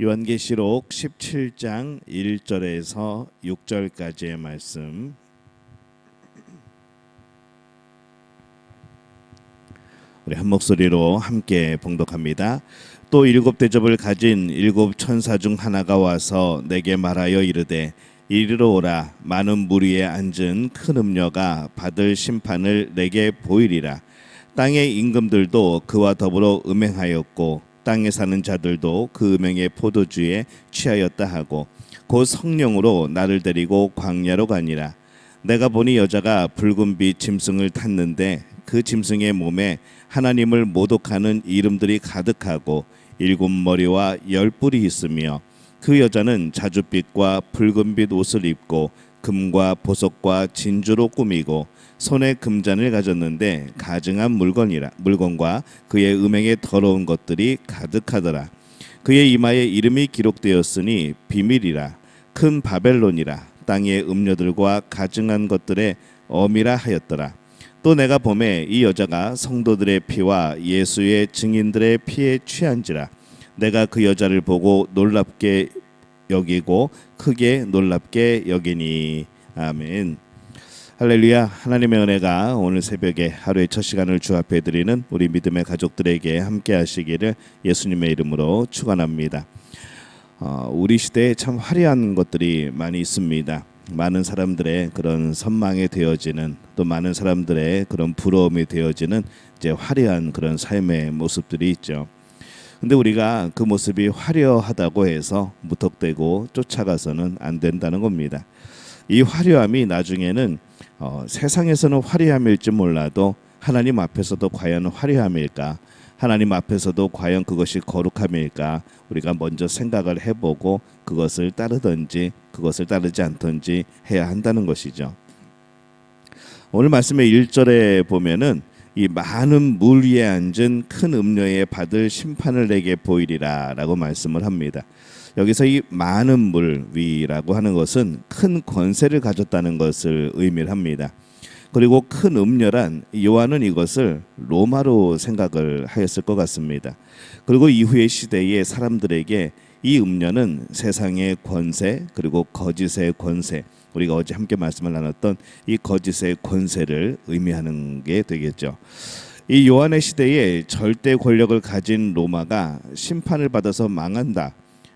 요한계시록 17장 1절에서 6절까지의 말씀. 우리 한 목소리로 함께 봉독합니다. 또 일곱 대접을 가진 일곱 천사 중 하나가 와서 내게 말하여 이르되 이리로 오라. 많은 무리에 앉은 큰 음녀가 받을 심판을 내게 보이리라. 땅의 임금들도 그와 더불어 음행하였고 땅에 사는 자들도 그 음행의 포도주에 취하였다 하고 곧 성령으로 나를 데리고 광야로 가니라. 내가 보니 여자가 붉은 빛 짐승을 탔는데 그 짐승의 몸에 하나님을 모독하는 이름들이 가득하고 일곱 머리와 열 뿔이 있으며 그 여자는 자줏빛과 붉은빛 옷을 입고 금과 보석과 진주로 꾸미고 손에 금잔을 가졌는데 가증한 물건이라 물건과 그의 음행에 더러운 것들이 가득하더라. 그의 이마에 이름이 기록되었으니 비밀이라 큰 바벨론이라 땅의 음료들과 가증한 것들의 어미라 하였더라. 또 내가 봄에 이 여자가 성도들의 피와 예수의 증인들의 피에 취한지라 내가 그 여자를 보고 놀랍게 여기고 크게 놀랍게 여기니 아멘. 할렐루야 하나님의 은혜가 오늘 새벽에 하루의 첫 시간을 주 앞에 드리는 우리 믿음의 가족들에게 함께 하시기를 예수님의 이름으로 축원합니다. 어, 우리 시대에 참 화려한 것들이 많이 있습니다. 많은 사람들의 그런 선망에 되어지는 또 많은 사람들의 그런 부러움이 되어지는 이제 화려한 그런 삶의 모습들이 있죠. 근데 우리가 그 모습이 화려하다고 해서 무턱대고 쫓아가서는 안 된다는 겁니다. 이 화려함이 나중에는 어, 세상에서는 화려함일지 몰라도 하나님 앞에서도 과연 화려함일까? 하나님 앞에서도 과연 그것이 거룩함일까? 우리가 먼저 생각을 해보고 그것을 따르든지 그것을 따르지 않든지 해야 한다는 것이죠. 오늘 말씀의 1절에 보면은 이 많은 물 위에 앉은 큰 음료에 받을 심판을 내게 보이리라라고 말씀을 합니다. 여기서 이 많은 물 위라고 하는 것은 큰 권세를 가졌다는 것을 의미를 합니다. 그리고 큰 음료란 요한은 이것을 로마로 생각을 하였을 것 같습니다. 그리고 이후의 시대의 사람들에게 이 음료는 세상의 권세 그리고 거짓의 권세 우리가 어제 함께 말씀을 나눴던 이 거짓의 권세를 의미하는 게 되겠죠. 이 요한의 시대에 절대 권력을 가진 로마가 심판을 받아서 망한다.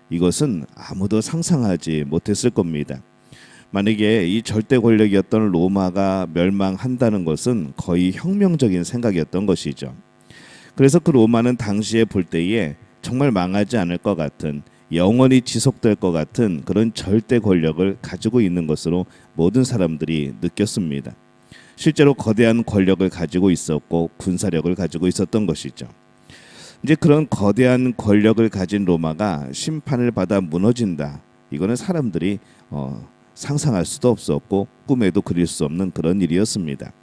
이것은 아무도 상상하지 못했을 겁니다. 만약에 이 절대 권력이었던 로마가 멸망한다는 것은 거의 혁명적인 생각이었던 것이죠. 그래서 그 로마는 당시에 볼 때에 정말 망하지 않을 것 같은 영원히 지속될 것 같은 그런 절대 권력을 가지고 있는 것으로 모든 사람들이 느꼈습니다. 실제로 거대한 권력을 가지고 있었고 군사력을 가지고 있었던 것이죠. 이제 그런 거대한 권력을 가진 로마가 심판을 받아 무너진다. 이거는 사람들이 어, 상상할 수도 없었고 꿈에도 그릴 수 없는 그런 일이었습니다.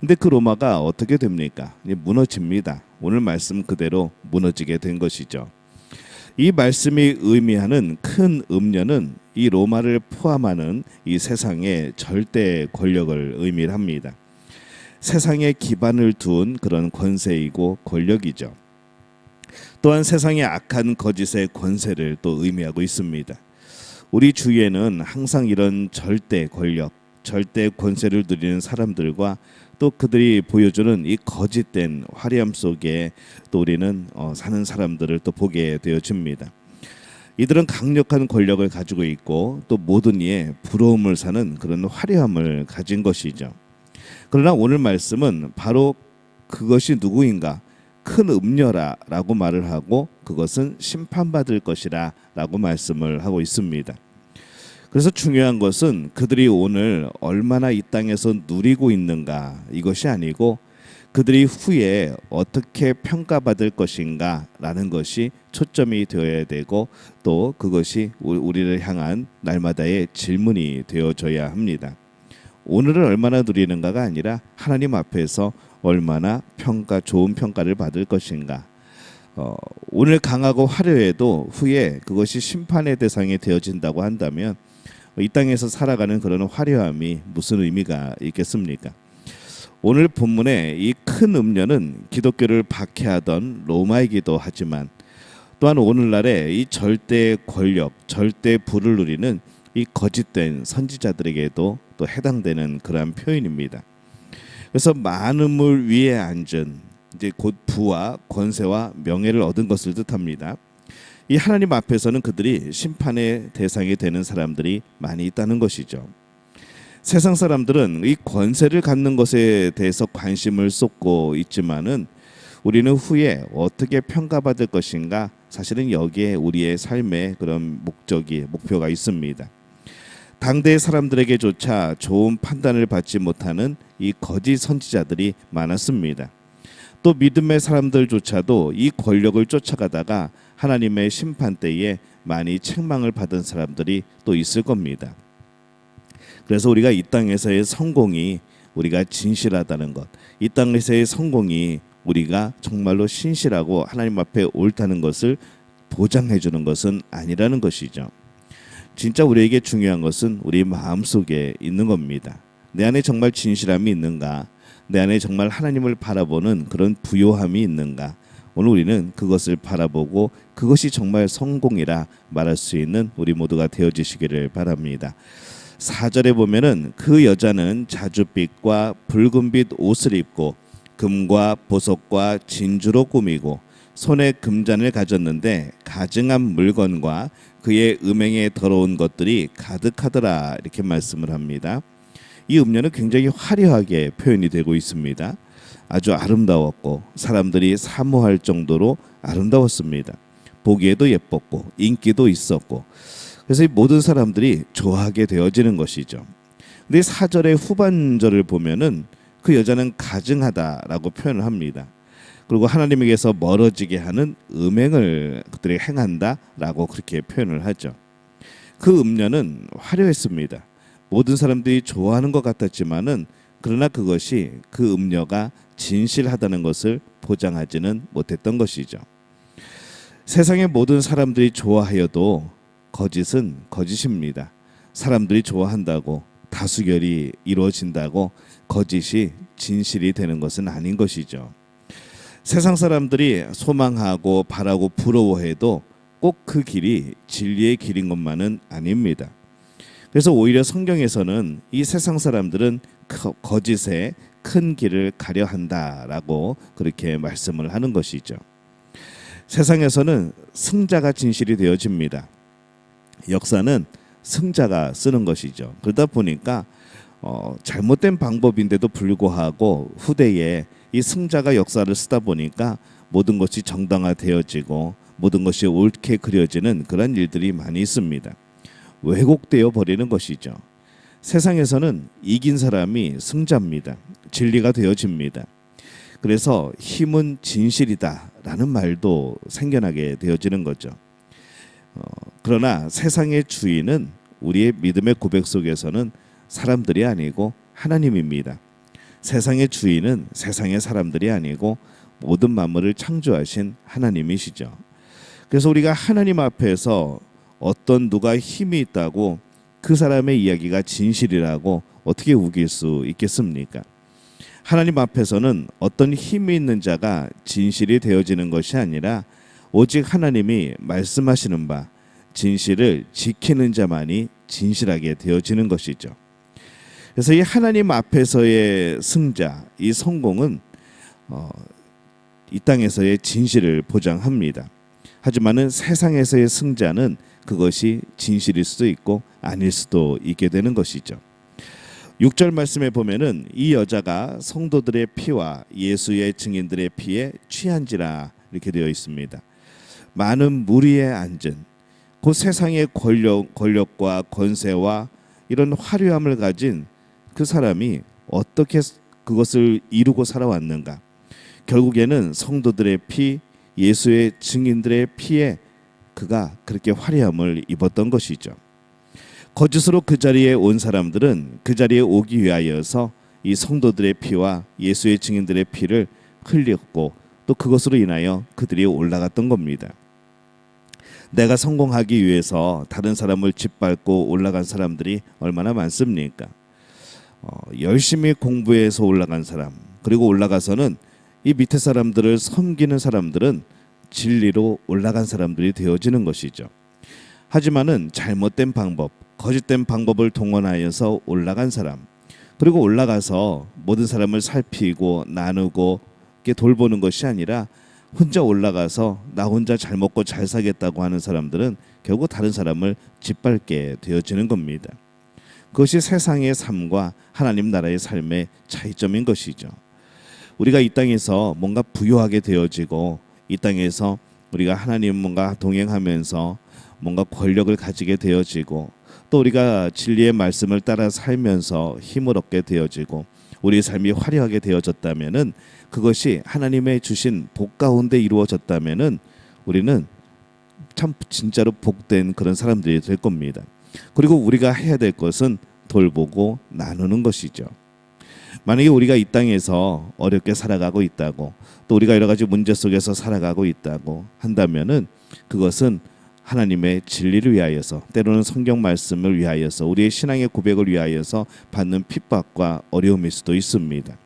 근데 그 로마가 어떻게 됩니까? 무너집니다. 오늘 말씀 그대로 무너지게 된 것이죠. 이 말씀이 의미하는 큰 음료는 이 로마를 포함하는 이 세상의 절대 권력을 의미합니다. 세상에 기반을 둔 그런 권세이고 권력이죠. 또한 세상의 악한 거짓의 권세를 또 의미하고 있습니다. 우리 주위에는 항상 이런 절대 권력, 절대 권세를 누리는 사람들과 또 그들이 보여주는 이 거짓된 화려함 속에 또 우리는 어, 사는 사람들을 또 보게 되어집니다. 이들은 강력한 권력을 가지고 있고 또 모든 이에 부러움을 사는 그런 화려함을 가진 것이죠. 그러나 오늘 말씀은 바로 그것이 누구인가 큰 음녀라라고 말을 하고 그것은 심판받을 것이라라고 말씀을 하고 있습니다. 그래서 중요한 것은 그들이 오늘 얼마나 이 땅에서 누리고 있는가 이것이 아니고 그들이 후에 어떻게 평가받을 것인가라는 것이 초점이 되어야 되고 또 그것이 우리를 향한 날마다의 질문이 되어져야 합니다. 오늘은 얼마나 누리는가가 아니라 하나님 앞에서 얼마나 평가 좋은 평가를 받을 것인가. 어, 오늘 강하고 화려해도 후에 그것이 심판의 대상이 되어진다고 한다면 이 땅에서 살아가는 그런 화려함이 무슨 의미가 있겠습니까? 오늘 본문의 이 큰 음료는 기독교를 박해하던 로마이기도 하지만 또한 오늘날에 이 절대 권력, 절대 부를 누리는 이 거짓된 선지자들에게도 또 해당되는 그러한 표현입니다. 그래서 많음을 위에 앉은 이제 곧 부와 권세와 명예를 얻은 것을 뜻합니다. 이 하나님 앞에서는 그들이 심판의 대상이 되는 사람들이 많이 있다는 것이죠. 세상 사람들은 이 권세를 갖는 것에 대해서 관심을 쏟고 있지만은 우리는 후에 어떻게 평가받을 것인가 사실은 여기에 우리의 삶의 그런 목적이 목표가 있습니다. 당대 사람들에게조차 좋은 판단을 받지 못하는 이 거짓 선지자들이 많았습니다. 또 믿음의 사람들조차도 이 권력을 쫓아가다가 하나님의 심판 때에 많이 책망을 받은 사람들이 또 있을 겁니다. 그래서 우리가 이 땅에서의 성공이 우리가 진실하다는 것, 이 땅에서의 성공이 우리가 정말로 신실하고 하나님 앞에 옳다는 것을 보장해 주는 것은 아니라는 것이죠. 진짜 우리에게 중요한 것은 우리 마음 속에 있는 겁니다. 내 안에 정말 진실함이 있는가? 내 안에 정말 하나님을 바라보는 그런 부요함이 있는가? 오늘 우리는 그것을 바라보고 그것이 정말 성공이라 말할 수 있는 우리 모두가 되어지시기를 바랍니다. 4절에 보면은 그 여자는 자줏빛과 붉은빛 옷을 입고 금과 보석과 진주로 꾸미고 손에 금잔을 가졌는데 가증한 물건과 그의 음행에 더러운 것들이 가득하더라 이렇게 말씀을 합니다. 이 음료는 굉장히 화려하게 표현이 되고 있습니다. 아주 아름다웠고 사람들이 사모할 정도로 아름다웠습니다. 보기에도 예뻤고 인기도 있었고 그래서 이 모든 사람들이 좋아하게 되어지는 것이죠. 근데 사절의 후반절을 보면은 그 여자는 가증하다라고 표현을 합니다. 그리고 하나님에게서 멀어지게 하는 음행을 그들이 행한다라고 그렇게 표현을 하죠. 그 음녀는 화려했습니다. 모든 사람들이 좋아하는 것 같았지만은 그러나 그것이 그 음녀가 진실하다는 것을 보장하지는 못했던 것이죠. 세상의 모든 사람들이 좋아하여도 거짓은 거짓입니다. 사람들이 좋아한다고 다수결이 이루어진다고 거짓이 진실이 되는 것은 아닌 것이죠. 세상 사람들이 소망하고 바라고 부러워해도 꼭 그 길이 진리의 길인 것만은 아닙니다. 그래서 오히려 성경에서는 이 세상 사람들은 거- 거짓에 큰 길을 가려 한다라고 그렇게 말씀을 하는 것이죠. 세상에서는 승자가 진실이 되어집니다. 역사는 승자가 쓰는 것이죠. 그러다 보니까 어, 잘못된 방법인데도 불구하고 후대에 이 승자가 역사를 쓰다 보니까 모든 것이 정당화되어지고 모든 것이 옳게 그려지는 그런 일들이 많이 있습니다. 왜곡되어 버리는 것이죠. 세상에서는 이긴 사람이 승자입니다. 진리가 되어집니다. 그래서 힘은 진실이다라는 말도 생겨나게 되어지는 거죠. 어, 그러나 세상의 주인은 우리의 믿음의 고백 속에서는 사람들이 아니고 하나님입니다. 세상의 주인은 세상의 사람들이 아니고 모든 만물을 창조하신 하나님이시죠. 그래서 우리가 하나님 앞에서 어떤 누가 힘이 있다고 그 사람의 이야기가 진실이라고 어떻게 우길 수 있겠습니까? 하나님 앞에서는 어떤 힘이 있는 자가 진실이 되어지는 것이 아니라 오직 하나님이 말씀하시는 바 진실을 지키는 자만이 진실하게 되어지는 것이죠. 그래서 이 하나님 앞에서의 승자, 이 성공은 어, 이 땅에서의 진실을 보장합니다. 하지만은 세상에서의 승자는 그것이 진실일 수도 있고 아닐 수도 있게 되는 것이죠. 6절 말씀에 보면은 이 여자가 성도들의 피와 예수의 증인들의 피에 취한지라 이렇게 되어 있습니다. 많은 무리에 앉은 그 세상의 권력 권력과 권세와 이런 화려함을 가진 그 사람이 어떻게 그것을 이루고 살아왔는가? 결국에는 성도들의 피, 예수의 증인들의 피에 그가 그렇게 화려함을 입었던 것이죠. 거짓으로 그 자리에 온 사람들은 그 자리에 오기 위하여서 이 성도들의 피와 예수의 증인들의 피를 흘렸고 또 그것으로 인하여 그들이 올라갔던 겁니다. 내가 성공하기 위해서 다른 사람을 짓밟고 올라간 사람들이 얼마나 많습니까? 어, 열심히 공부해서 올라간 사람 그리고 올라가서는 이 밑에 사람들을 섬기는 사람들은 진리로 올라간 사람들이 되어지는 것이죠. 하지만은 잘못된 방법, 거짓된 방법을 동원하여서 올라간 사람, 그리고 올라가서 모든 사람을 살피고 나누고 돌보는 것이 아니라 혼자 올라가서 나 혼자 잘 먹고 잘 살겠다고 하는 사람들은 결국 다른 사람을 짓밟게 되어지는 겁니다. 그것이 세상의 삶과 하나님 나라의 삶의 차이점인 것이죠. 우리가 이 땅에서 뭔가 부유하게 되어지고 이 땅에서 우리가 하나님과 동행하면서 뭔가 권력을 가지게 되어지고 또 우리가 진리의 말씀을 따라 살면서 힘을 얻게 되어지고 우리의 삶이 화려하게 되어졌다면은 그것이 하나님의 주신 복 가운데 이루어졌다면은 우리는 참 진짜로 복된 그런 사람들이 될 겁니다. 그리고 우리가 해야 될 것은 돌보고 나누는 것이죠. 만약에 우리가 이 땅에서 어렵게 살아가고 있다고 또 우리가 여러 가지 문제 속에서 살아가고 있다고 한다면은 그것은 하나님의 진리를 위하여서 때로는 성경 말씀을 위하여서 우리의 신앙의 고백을 위하여서 받는 핍박과 어려움일 수도 있습니다.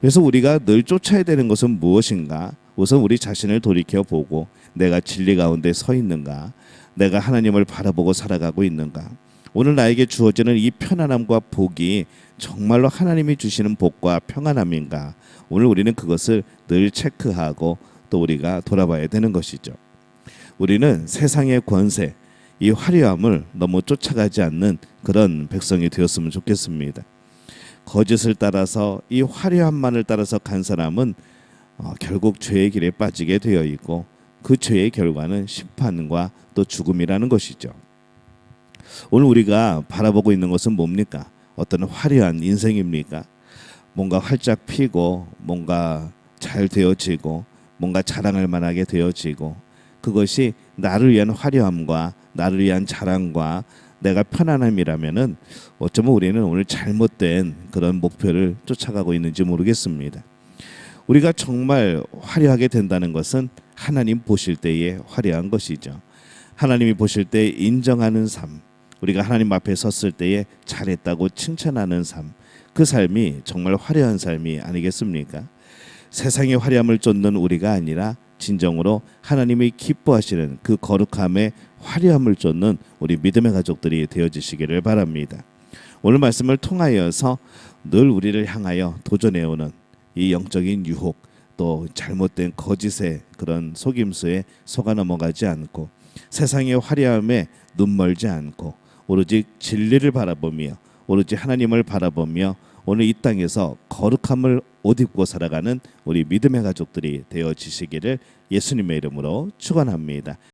그래서 우리가 늘 쫓아야 되는 것은 무엇인가? 우선 우리 자신을 돌이켜 보고 내가 진리 가운데 서 있는가? 내가 하나님을 바라보고 살아가고 있는가? 오늘 나에게 주어지는 이 편안함과 복이 정말로 하나님이 주시는 복과 평안함인가? 오늘 우리는 그것을 늘 체크하고 또 우리가 돌아봐야 되는 것이죠. 우리는 세상의 권세, 이 화려함을 너무 쫓아가지 않는 그런 백성이 되었으면 좋겠습니다. 거짓을 따라서 이 화려함만을 따라서 간 사람은 어, 결국 죄의 길에 빠지게 되어 있고 그 죄의 결과는 심판과 또 죽음이라는 것이죠. 오늘 우리가 바라보고 있는 것은 뭡니까? 어떤 화려한 인생입니까? 뭔가 활짝 피고 뭔가 잘 되어지고 뭔가 자랑할 만하게 되어지고 그것이 나를 위한 화려함과 나를 위한 자랑과 내가 편안함이라면은 어쩌면 우리는 오늘 잘못된 그런 목표를 쫓아가고 있는지 모르겠습니다. 우리가 정말 화려하게 된다는 것은 하나님 보실 때에 화려한 것이죠. 하나님이 보실 때 인정하는 삶, 우리가 하나님 앞에 섰을 때에 잘했다고 칭찬하는 삶, 그 삶이 정말 화려한 삶이 아니겠습니까? 세상의 화려함을 쫓는 우리가 아니라 진정으로 하나님이 기뻐하시는 그 거룩함의 화려함을 쫓는 우리 믿음의 가족들이 되어지시기를 바랍니다. 오늘 말씀을 통하여서 늘 우리를 향하여 도전해오는 이 영적인 유혹 또 잘못된 거짓의 그런 속임수에 속아 넘어가지 않고 세상의 화려함에 눈 멀지 않고 오로지 진리를 바라보며 오로지 하나님을 바라보며 오늘 이 땅에서 거룩함을 옷 입고 살아가는 우리 믿음의 가족들이 되어지시기를 예수님의 이름으로 축원합니다.